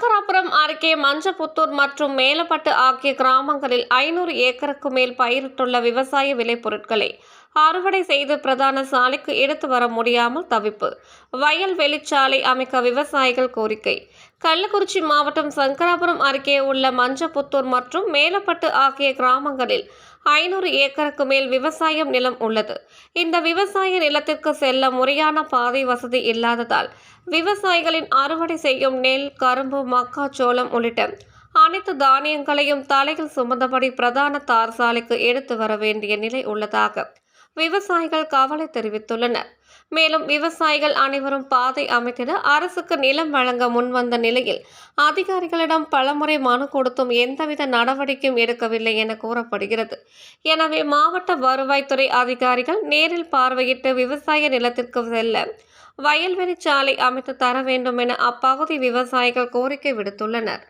சக்கராபுரம் அருகே மஞ்சப்புத்தூர் மற்றும் மேலப்பட்டு ஆகிய கிராமங்களில் ஐநூறு ஏக்கருக்கு மேல் பயிரிட்டுள்ள விவசாய விளைபொருட்களை அறுவடை செய்து பிரதான சாலைக்கு எடுத்து வர முடியாமல் தவிப்பு. வயல் வெளிச்சாலை அமைக்க விவசாயிகள் கோரிக்கை. கள்ளக்குறிச்சி மாவட்டம் சங்கராபுரம் அருகே உள்ள மஞ்சப்புத்தூர் மற்றும் மேலப்பட்டு ஆகிய கிராமங்களில் ஐநூறு ஏக்கருக்கு மேல் விவசாயம் நிலம் உள்ளது. இந்த விவசாய நிலத்திற்கு செல்ல முறையான பாதை வசதி இல்லாததால் விவசாயிகளின் அறுவடை செய்யும் நெல் கரும்பு மக்காச்சோளம் உள்ளிட்ட அனைத்து தானியங்களையும் தலையில் சுமந்தபடி பிரதான தார் சாலைக்கு எடுத்து வர வேண்டிய நிலை உள்ளதாக விவசாயிகள் கவலை தெரிவித்துள்ளனர். மேலும் விவசாயிகள் அனைவரும் பாதை அமைத்திட அரசுக்கு நிலம் வழங்க முன்வந்த நிலையில் அதிகாரிகளிடம் பலமுறை மனு கொடுத்தும் எந்தவித நடவடிக்கையும் எடுக்கவில்லை என கூறப்படுகிறது. எனவே மாவட்ட வருவாய்த்துறை அதிகாரிகள் நேரில் பார்வையிட்டு விவசாய நிலத்திற்கு செல்ல வயல்வெளி சாலை அமைத்து தர வேண்டும் என அப்பகுதி விவசாயிகள் கோரிக்கை விடுத்துள்ளனர்.